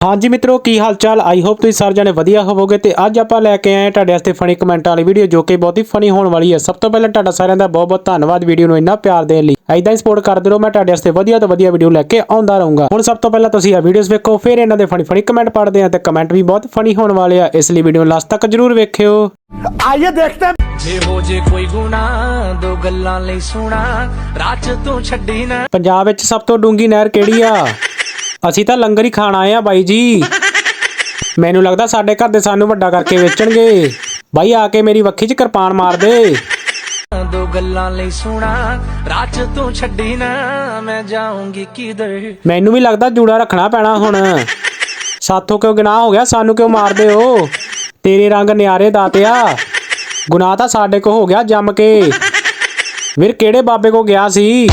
ਹਾਂਜੀ ਮਿੱਤਰੋ ਕੀ ਹਾਲ ਚਾਲ ਆਈ ਹੋਪ ਤੁਸੀਂ ਸਾਰੇ ਜਣੇ ਵਧੀਆ ਹੋਵੋਗੇ ਤੇ ਅੱਜ ਆਪਾਂ ਲੈ ਕੇ ਆਏ ਤੁਹਾਡੇ ਵਾਸਤੇ ਫਨੀ ਕਮੈਂਟਾਂ ਵਾਲੀ ਵੀਡੀਓ ਜੋ ਕਿ ਬਹੁਤ ਹੀ ਫਨੀ ਹੋਣ ਵਾਲੀ ਹੈ। ਸਭ ਤੋਂ ਪਹਿਲਾਂ ਤੁਹਾਡਾ ਸਾਰਿਆਂ ਦਾ ਬਹੁਤ ਬਹੁਤ ਧੰਨਵਾਦ ਵੀਡੀਓ ਨੂੰ ਇੰਨਾ ਪਿਆਰ ਦੇਣ ਲਈ। ਐਦਾਂ ਹੀ ਸਪੋਰਟ ਕਰਦੇ ਰਹੋ ਮੈਂ ਤੁਹਾਡੇ ਵਾਸਤੇ ਵਧੀਆ ਤੋਂ ਵਧੀਆ ਵੀਡੀਓ ਲੈ ਕੇ ਆਉਂਦਾ ਰਹੂੰਗਾ। ਹੁਣ ਸਭ ਤੋਂ ਪਹਿਲਾਂ ਤੁਸੀਂ ਇਹ ਵੀਡੀਓਜ਼ ਵੇਖੋ ਫਿਰ ਇਹਨਾਂ ਦੇ ਫਨੀ ਫਨੀ ਕਮੈਂਟ ਪੜ੍ਹਦੇ ਆ ਤੇ ਕਮੈਂਟ ਵੀ ਬਹੁਤ ਫਨੀ ਹੋਣ ਵਾਲੇ ਆ। ਇਸ ਲਈ ਵੀਡੀਓ ਲਾਸਟ ਤੱਕ ਜਰੂਰ ਵੇਖਿਓ। ਆਈਏ ਦੇਖਦੇ ਜੇ ਹੋ ਜੇ ਕੋਈ ਗੁਨਾ ਦੋ ਗੱਲਾਂ ਲਈ ਸੁਣਾ ਰਾਜ ਤੂੰ ਛੱਡੀ ਨਾ। ਪੰਜਾਬ ਵਿੱਚ ਸਭ ਤੋਂ ਡੂੰਗੀ ਨਹਿਰ ਕਿਹੜੀ ਆ? ਅਸੀਂ ਤਾਂ ਲੰਗਰ ਹੀ ਖਾਣ ਆਏ ਆ ਬਾਈ ਜੀ। ਮੈਨੂੰ ਲੱਗਦਾ ਸਾਡੇ ਘਰ ਦੇ ਸਾਨੂੰ ਵੱਡਾ ਕਰਕੇ ਵੇਚਣਗੇ। ਬਾਈ ਆ ਕੇ ਮੇਰੀ ਵੱਖੀ 'ਚ ਕਿਰਪਾਨ ਮਾਰ ਦੇ। ਦੋ ਗੱਲਾਂ ਲਈ ਸੁਣਾ 'ਚ ਤੂੰ ਛੱਡੀ ਨਾ ਮੈਂ ਜਾਊਂਗੀ ਕਿਧਰ? ਮੈਨੂੰ ਵੀ ਲੱਗਦਾ ਜੂੜਾ ਰੱਖਣਾ ਪੈਣਾ ਹੁਣ। ਸਾਥੋਂ ਕਿਉਂ ਗੁਨਾਹ ਹੋ ਗਿਆ ਸਾਨੂੰ ਕਿਉਂ ਮਾਰਦੇ ਹੋ ਤੇਰੇ ਰੰਗ ਨਿਆਰੇ ਦਾਤਿਆ ਗੁਨਾਹ ਤਾਂ ਸਾਡੇ ਕੋ ਹੋ ਗਿਆ ਜੰਮ ਕੇ। ਵੀਰ ਕਿਹੜੇ ਬਾਬੇ ਕੋ ਗਿਆ ਸੀ?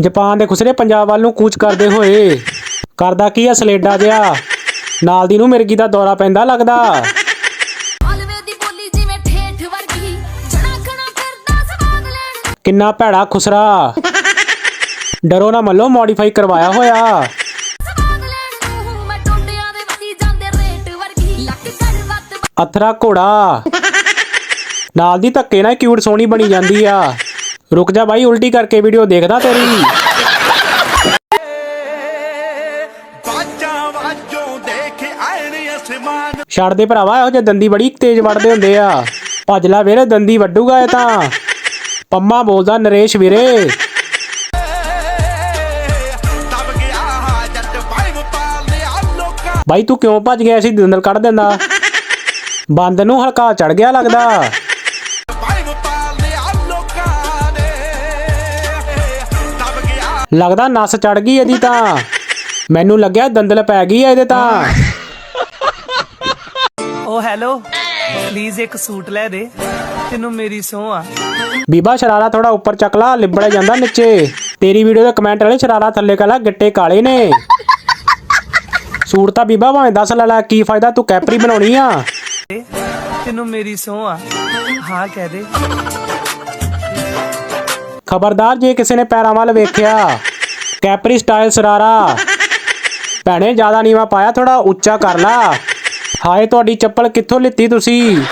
ਜਾਪਾਨ ਦੇ ਖੁਸਰੇ ਪੰਜਾਬ ਵੱਲ ਨੂੰ ਕੂਚ ਕਰਦੇ ਹੋਏ। ਕਰਦਾ ਕੀ ਆ ਸਲੇਡਾ ਜਿਹਾ? ਨਾਲ ਦੀ ਨੂੰ ਮਿਰਗੀ ਦਾ ਦੌਰਾ ਪੈਂਦਾ ਲੱਗਦਾ। ਕਿੰਨਾ ਭੈੜਾ ਖੁਸਰਾ। ਡਰੋ ਨਾ ਮੱਲੋ ਮੋਡੀਫਾਈ ਕਰਵਾਇਆ ਹੋਇਆ। ਅਥਰਾ ਘੋੜਾ। ਨਾਲ ਦੀ ਧੱਕੇ ਨਾਲ ਕਿਊਟ ਸੋਹਣੀ ਬਣੀ ਜਾਂਦੀ ਆ। ਰੁਕ ਜਾ ਬਾਈ ਉਲਟੀ ਕਰਕੇ ਵੀਡੀਓ ਦੇਖਦਾ ਤੇਰੀ। ਛੱਡ ਦੇ ਭਰਾਵਾ ਇਹੋ ਜਿਹੇ ਦੰਦੀ ਬੜੀ ਤੇਜ਼ ਵੱਢਦੇ ਹੁੰਦੇ ਆ। ਭੱਜ ਲੈ ਵੀਰੇ ਦੰਦੀ ਵੱਢੂਗਾ ਇਹ ਤਾਂ। ਪੰਮਾ ਬੋਲਦਾ ਨਰੇਸ਼ ਵੀਰੇ। ਬਾਈ ਤੂੰ ਕਿਉਂ ਭੱਜ ਗਿਆ ਸੀ ਦੰਦਲ ਕੱਢ ਦਿੰਦਾ? ਬੰਦ ਨੂੰ ਹਲਕਾ ਚੜ ਗਿਆ ਲੱਗਦਾ। ਲੱਗਦਾ ਨਸ ਚੜ ਗਈ ਇਹਦੀ ਤਾਂ। ਮੈਨੂੰ ਲੱਗਿਆ ਦੰਦਲ ਪੈ ਗਈ ਆ ਇਹਦੇ ਤਾਂ। ਓ ਹੈਲੋ ਪਲੀਜ਼ ਇੱਕ ਸੂਟ ਲੈ ਦੇ। ਤੈਨੂੰ ਮੇਰੀ ਸਹੁੰ ਆ। ਬੀਬਾ ਸ਼ਰਾਰਾ ਥੋੜਾ ਉੱਪਰ ਚੱਕ ਲਾ ਲਿਬੜ ਜਾਂਦਾ ਨੀਚੇ। ਤੇਰੀ ਵੀਡੀਓ ਦੇ ਕਮੈਂਟ ਵਾਲੇ ਸ਼ਰਾਰਾ ਥੱਲੇ ਕਲਾ ਗਿੱਟੇ ਕਾਲੇ ਨੇ। ਸੂਟ ਤਾਂ ਬੀਬਾ ਭਾਵੇਂ 10 ਲੈ ਲੈ ਕੀ ਫਾਇਦਾ ਤੂੰ ਕੈਪਰੀ ਬਣਾਉਣੀ ਆ। ਤੈਨੂੰ ਮੇਰੀ ਸਹੁੰ ਆ। ਹਾਂ ਕਹਿ ਦੇ। ਖਬਰਦਾਰ ਜੇ ਕਿਸੇ ਨੇ ਪੈਰਾਂ ਵੱਲ ਵੇਖਿਆ। Capri style sharara. ਭੈਣੇ, ਜ਼ਿਆਦਾ ਨੀਵਾ ਪਾਇਆ ਥੋੜਾ ਉੱਚਾ ਕਰ ਲਾ। ਹਾਏ, ਤੁਹਾਡੀ ਚੱਪਲ ਕਿੱਥੋਂ ਲਿੱਤੀ ਤੁਸੀਂ?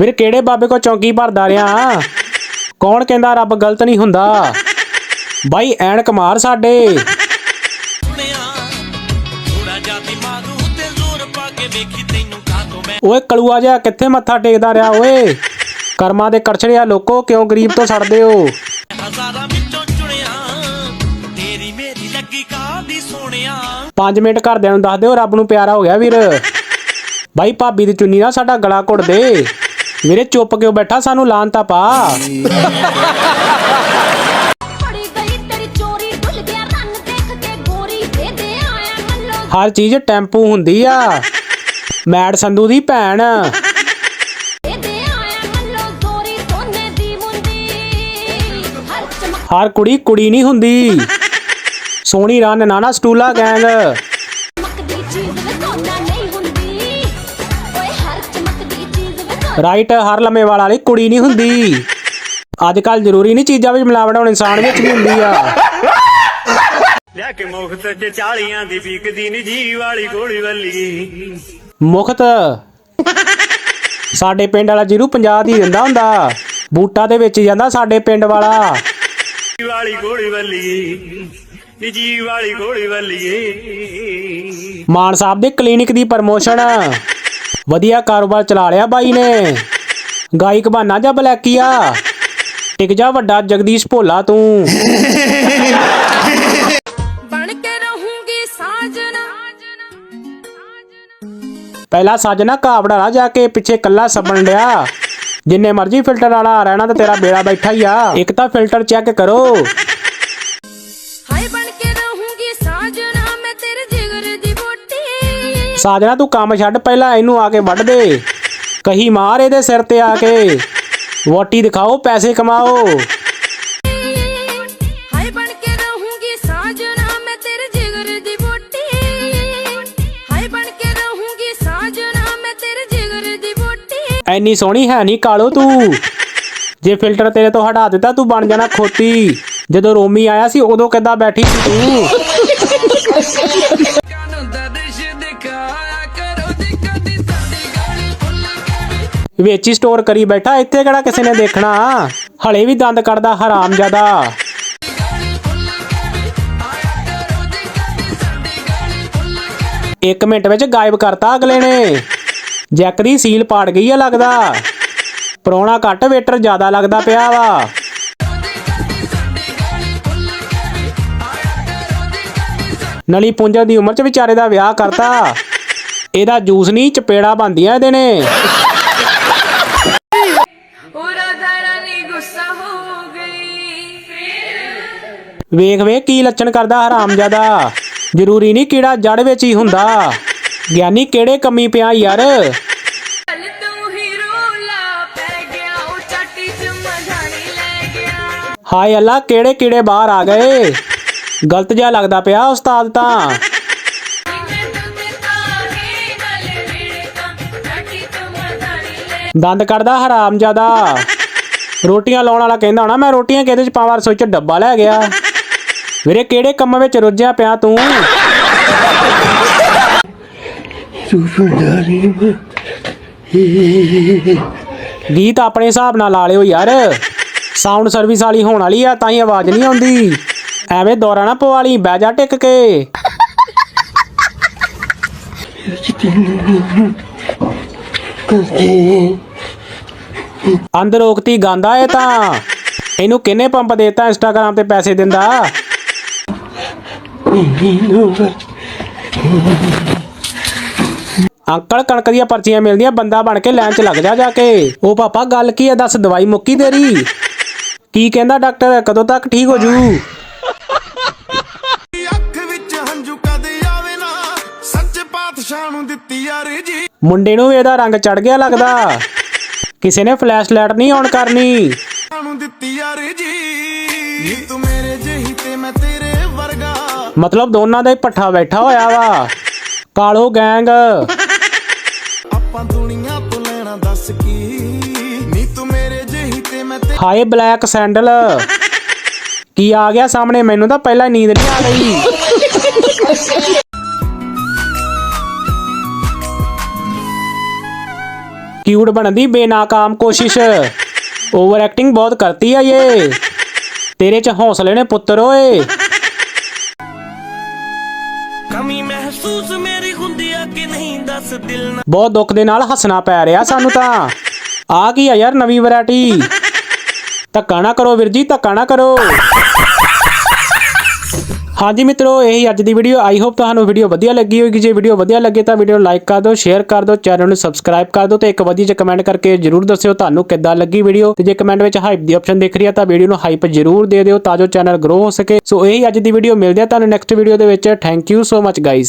ਵੀਰ, ਕਿਹੜੇ ਬਾਬੇ ਕੋ ਚੌਂਕੀ ਭਰਦਾ ਰਿਆ? ਕੌਣ ਕਹਿੰਦਾ ਰੱਬ ਗਲਤ ਨਹੀਂ ਹੁੰਦਾ? ਬਾਈ, ਐਨਕ ਕੁਮਾਰ ਸਾਡੇ। ਥੋੜਾ ਜਿਹਾ ਦਿਮਾਗ ਉੱਤੇ ਜ਼ੋਰ ਪਾ ਕੇ ਵੇਖੀ ਓਏ ਕਲੂਆ ਜਿਹਾ ਕਿੱਥੇ ਮੱਥਾ ਟੇਕਦਾ ਰਿਹਾ ਓਏ? ਕਰਮਾਂ ਦੇ ਕਰਛੜਿਆ ਲੋਕੋ ਕਿਉਂ ਗਰੀਬ ਤੋਂ ਛੱਡਦੇ ਹੋ? ਹਜ਼ਾਰਾਂ ਵਿੱਚੋਂ ਚੁਣਿਆ ਤੇਰੀ ਮੇਰੀ ਲੱਗੀ ਕਾਦੀ ਸੋਹਣਿਆ। 5 ਮਿੰਟ ਘਰਦਿਆਂ ਨੂੰ ਦੱਸ ਦਿਓ ਰੱਬ ਨੂੰ ਪਿਆਰਾ ਹੋ ਗਿਆ ਵੀਰ। ਬਾਈ ਭਾਬੀ ਦੀ ਚੁੰਨੀ ਨਾਲ ਸਾਡਾ ਗਲਾ ਘੁੱਟ ਦੇ। ਵੀਰੇ ਚੁੱਪ ਕਿਉਂ ਬੈਠਾ? ਸਾਨੂੰ ਲਾਂਤਾ ਪਾ। ਫੜੀ ਗਈ ਤੇਰੀ ਚੋਰੀ ਡੁੱਲ ਗਿਆ ਰੰਗ ਦੇਖ ਕੇ ਗੋਰੀ। ਦੇ ਦੇ ਆਇਆ ਮੱਲੋ ਹਰ ਚੀਜ਼ ਟੈਂਪੂ ਹੁੰਦੀ ਆ। ਮੈਡ ਸੰਧੂ ਦੀ ਭੈਣ। ਹਰ ਕੁੜੀ ਕੁੜੀ ਨਹੀਂ ਹੁੰਦੀ। ਸੋਹਣੀ ਰਨ ਨਾਨਾ ਸਟੂਲਾ ਗੈਂਗ। ਚਮਕਦੀ ਚੀਜ਼ ਵਿੱਚ ਸੋਨਾ ਨਹੀਂ ਹੁੰਦੀ। ਓਏ ਹਰ ਚਮਕਦੀ ਚੀਜ਼ ਵਿੱਚ ਸੋਨਾ ਰਾਈਟ ਹਰ ਲੰਮੇ ਵਾਲ ਵਾਲੀ ਕੁੜੀ ਨਹੀਂ ਹੁੰਦੀ। ਅੱਜ ਕੱਲ ਜ਼ਰੂਰੀ ਨਹੀਂ ਚੀਜ਼ਾਂ ਵਿੱਚ ਮਿਲਾਵਟ ਹੁਣ ਇਨਸਾਨ ਵਿੱਚ ਵੀ ਹੁੰਦੀ ਆ। ਲਿਆ ਕੇ ਮੁਖਤ ਚ ਚਾਲੀਆਂ ਦੀ ਪੀਕਦੀ ਨੀ ਜੀ ਵਾਲੀ ਗੋਲੀ ਵੱਲੀ। ਮੁਖਤ। ਸਾਡੇ ਪਿੰਡ ਵਾਲਾ ਜੀਰੂ 50 ਦੀ ਦਿੰਦਾ ਹੁੰਦਾ। ਬੂਟਾ ਦੇ ਵਿੱਚ ਜਾਂਦਾ ਸਾਡੇ ਪਿੰਡ ਵਾਲਾ। ਵਾਲੀ ਗੋਲੀ ਵੱਲੀ ਜੀ ਵਾਲੀ ਗੋਲੀ ਵੱਲੀਏ। ਮਾਨ ਸਾਹਿਬ ਦੇ ਕਲੀਨਿਕ ਦੀ ਪ੍ਰਮੋਸ਼ਨ। ਵਧੀਆ ਕਾਰੋਬਾਰ ਚਲਾ ਲਿਆ ਬਾਈ ਨੇ। ਗਾਇਕ ਬਹਾਨਾ ਜਾਂ ਬਲੈਕੀਆ ਟਿਕ ਜਾ ਵੱਡਾ ਜਗਦੀਸ਼ ਭੋਲਾ ਤੂੰ। ਪਹਿਲਾ ਸਾਜਣਾ ਕਾਵੜਾ ਜਾ ਕੇ ਪਿੱਛੇ ਕੱਲਾ ਸਬਣ ਡਿਆ। ਜਿੰਨੇ ਮਰਜ਼ੀ ਫਿਲਟਰ ਵਾਲਾ ਰਹਿਣਾ ਤਾਂ ਤੇਰਾ ਬੇੜਾ ਬੈਠਾ ਹੀ ਆ। ਇੱਕ ਤਾਂ ਫਿਲਟਰ ਚੈੱਕ ਕਰੋ। ਹਾਏ ਬਣ ਕੇ ਰਹੂੰਗੀ ਸਾਜਣਾ ਮੈਂ ਤੇਰੇ ਜਿਗਰ ਦੀ ਬੋਟੀ। ਸਾਜਣਾ ਤੂੰ ਕੰਮ ਛੱਡ ਪਹਿਲਾਂ ਇਹਨੂੰ ਆ ਕੇ ਵੱਢ ਦੇ। ਕਹੀ ਮਾਰ ਇਹਦੇ ਸਿਰ ਤੇ ਆ ਕੇ। ਵੋਟੀ ਦਿਖਾਓ ਪੈਸੇ ਕਮਾਓ। ਐਨੀ ਸੋਹਣੀ ਹੈ ਨਹੀਂ ਕਾਲੋ ਤੂੰ। ਜੇ ਫਿਲਟਰ ਤੇਰੇ ਤੋਂ ਹਟਾ ਦਿੱਤਾ, ਤੂੰ ਬਣ ਜਾਣਾ ਖੋਤੀ। ਜਦੋਂ ਰੋਮੀ ਆਇਆ ਸੀ, ਉਦੋਂ ਕਿੱਦਾਂ ਬੈਠੀ ਸੀ ਤੂੰ? ਕਾਨੂੰ ਵਿੱਚ ਹੀ ਸਟੋਰ ਕਰੀ ਬੈਠਾ, ਇੱਥੇ ਕਿਹੜਾ ਕਿਸੇ ਨੇ ਦੇਖਣਾ? ਹਲੇ ਵੀ ਦੰਦ ਕੱਢਦਾ ਹਰਾਮ ਜ਼ਿਆਦਾ ਇੱਕ ਮਿੰਟ ਵਿੱਚ ਗਾਇਬ ਕਰਤਾ ਅਗਲੇ ਨੇ। ਜੈਕ ਦੀ ਸੀਲ ਪਾੜ ਗਈ ਆ ਲੱਗਦਾ। ਪਰੋਣਾ ਘੱਟ ਵੇਟਰ ਜ਼ਿਆਦਾ ਲੱਗਦਾ ਪਿਆ ਵਾ। ਨਲੀ ਪੁੰਜਾ ਦੀ ਉਮਰ ਚ ਵਿਚਾਰੇ ਦਾ ਵਿਆਹ ਕਰਤਾ। ਇਹਦਾ ਜੂਸ ਨਹੀਂ ਚਪੇੜਾ ਬੰਦੀਆਂ ਇਹਦੇ ਨੇ। ਵੇਖ ਵੇਖ ਕੀ ਲੱਛਣ ਕਰਦਾ ਹਰਾਮਜ਼ਾਦਾ। ਜ਼ਰੂਰੀ ਨਹੀਂ ਕੀੜਾ ਜੜ ਵਿੱਚ ਹੀ ਹੁੰਦਾ। ਗਿਆਨੀ ਕਿਹੜੇ ਕੰਮੀ ਪਿਆ ਯਾਰ? ਹਾਏ ਅੱਲਾ ਕਿਹੜੇ ਕੀੜੇ ਬਾਹਰ ਆ ਗਏ? ਗਲਤ ਜਿਹਾ ਲੱਗਦਾ ਪਿਆ ਉਸਤਾਦ ਤਾਂ। ਦੰਦ ਕੱਢਦਾ ਹਰਾਮਜ਼ਾਦਾ ਰੋਟੀਆਂ ਲਾਉਣ ਵਾਲਾ ਕਹਿੰਦਾ ਹੋਣਾ ਮੈਂ ਰੋਟੀਆਂ ਕਿਹਦੇ ਚ ਪਾਵਾਂ ਰਸੋਈ ਚ ਡੱਬਾ ਲੈ ਗਿਆ। ਵੀਰੇ ਕਿਹੜੇ ਕੰਮ ਵਿੱਚ ਰੁੱਝਿਆ ਪਿਆ ਤੂੰ? ਗੀਤ ਆਪਣੇ ਹਿਸਾਬ ਨਾਲ ਲਾ ਲਿਓ ਯਾਰ। ਸਾਊਂਡ ਸਰਵਿਸ ਵਾਲੀ ਹੋਣ ਵਾਲੀ ਆ, ਤਾਂ ਹੀ ਆਵਾਜ਼ ਨਹੀਂ ਆਉਂਦੀ। ਐਵੇਂ ਦੌਰਾ ਨਾ ਪਵਾ ਲਈ, ਬਹਿ ਜਾ ਟਿਕ ਕੇ। ਅੰਦਰ ਉਕਤੀ ਗਾਂਦਾ ਇਹ ਤਾਂ। ਇਹਨੂੰ ਕਿੰਨੇ ਪੰਪ ਦੇਤਾ ਇੰਸਟਾਗ੍ਰਾਮ ਤੇ ਪੈਸੇ ਦਿੰਦਾ? ਅੰਕਲ ਕਣਕ ਦੀਆਂ ਪਰਚੀਆਂ ਮਿਲਦੀਆਂ ਬੰਦਾ ਬਣ ਕੇ ਲਾਈਨ 'ਚ ਲੱਗ ਜਾ ਜਾ ਕੇ। ਉਹ ਪਾਪਾ ਗੱਲ ਕੀ ਹੈ ਦੱਸ ਦਵਾਈ ਮੁੱਕੀ ਤੇਰੀ? ਕੀ ਕਹਿੰਦਾ ਡਾਕਟਰ? ਕਦੋਂ ਤੱਕ ਠੀਕ ਹੋ ਜੂ? ਅੱਖ ਵਿੱਚ ਹੰਝੂ ਕਦੇ ਆਵੇ ਨਾ ਸੱਚ ਪਾਤਸ਼ਾਹ ਨੂੰ ਦਿੱਤੀ ਯਾਰ ਜੀ ਮੁੰਡੇ ਨੂੰ ਇਹਦਾ ਰੰਗ ਚੜ ਗਿਆ ਲੱਗਦਾ। ਕਿਸੇ ਨੇ ਫਲੈਸ਼ ਲਾਈਟ ਨਹੀਂ ਔਨ ਕਰਨੀ। ਨੂੰ ਦਿੱਤੀ ਯਾਰ ਜੀ ਨੀ ਤੂੰ ਮੇਰੇ ਜਿਹੀ ਤੇ ਮੈਂ ਤੇਰੇ ਵਰਗਾ। ਮਤਲਬ ਦੋਨਾਂ ਦਾ ਹੀ ਪੱਠਾ ਬੈਠਾ ਹੋਇਆ ਵਾ। ਕਾਲੋ ਗੈਂਗ। ਦੱਸ ਕੀ ਨੀ ਤੂੰ ਮੇਰੇ ਜਿਹੀ ਤੇ ਮੈਂ ਤੇ ਹਾਏ ਬਲੈਕ ਸੈਂਡਲ ਕੀ ਆ ਗਿਆ ਸਾਹਮਣੇ? ਮੈਨੂੰ ਤਾਂ ਪਹਿਲਾਂ ਨੀਂਦ ਨਹੀਂ ਆ ਗਈ ਕਿਊਟ ਬਣਨ ਦੀ ਬੇਨਾਕਾਮ ਕੋਸ਼ਿਸ਼। ਓਵਰ ਐਕਟਿੰਗ ਬਹੁਤ ਕਰਤੀ ਆ ਇਹ। ਤੇਰੇ ਚ ਹੌਸਲੇ ਨੇ ਪੁੱਤਰ ਓਏ। ਕਮੀ ਮਹਿਸੂਸ ਮੇਰੀ ਹੁੰਦੀ ਆ ਕਿ ਨਹੀਂ ਦੱਸ ਦਿਲ ਨਾਲ ਬਹੁਤ ਦੁੱਖ ਦੇ ਨਾਲ ਹੱਸਣਾ ਪੈ ਰਿਹਾ ਸਾਨੂੰ ਤਾਂ। ਆ ਕੀ ਆ ਯਾਰ ਨਵੀਂ ਵੈਰਾਈਟੀ? ਧੱਕਾ ਨਾ ਕਰੋ ਵੀਰ ਜੀ, ਧੱਕਾ ਨਾ ਕਰੋ। ਹਾਂਜੀ ਮਿੱਤਰੋ, ਇਹੀ ਅੱਜ ਦੀ ਵੀਡੀਓ ਆਈ ਹੋਪ ਤੁਹਾਨੂੰ ਵੀਡੀਓ ਵਧੀਆ ਲੱਗੀ ਹੋਵੇਗੀ। ਜੇ ਵੀਡੀਓ ਵਧੀਆ ਲੱਗੇ ਤਾਂ ਵੀਡੀਓ ਨੂੰ ਲਾਈਕ ਕਰ ਦਿਓ ਸ਼ੇਅਰ ਕਰ ਦਿਓ ਚੈਨਲ ਨੂੰ ਸਬਸਕ੍ਰਾਈਬ ਕਰ ਦਿਓ ਤੇ ਇੱਕ ਵਧੀਆ ਜਿਹਾ ਕਮੈਂਟ ਕਰਕੇ ਜਰੂਰ ਦੱਸਿਓ ਤੁਹਾਨੂੰ ਕਿੱਦਾਂ ਲੱਗੀ ਵੀਡੀਓ ਤੇ ਜੇ ਕਮੈਂਟ ਵਿੱਚ ਹਾਈਪ ਦੀ ਆਪਸ਼ਨ ਦਿਖ ਰਹੀ ਹੈ ਤਾਂ ਵੀਡੀਓ ਨੂੰ ਹਾਈਪ ਜਰੂਰ ਦੇ ਦਿਓ ਤਾਂ ਜੋ ਚੈਨਲ ਗਰੋ ਹੋ ਸਕੇ। ਸੋ ਇਹੀ ਅੱਜ ਦੀ ਵੀਡੀਓ ਮਿਲਦੇ ਆ ਤੁਹਾਨੂੰ ਨੈਕਸਟ ਵੀਡੀਓ ਦੇ ਵਿੱਚ। Thank you so much guys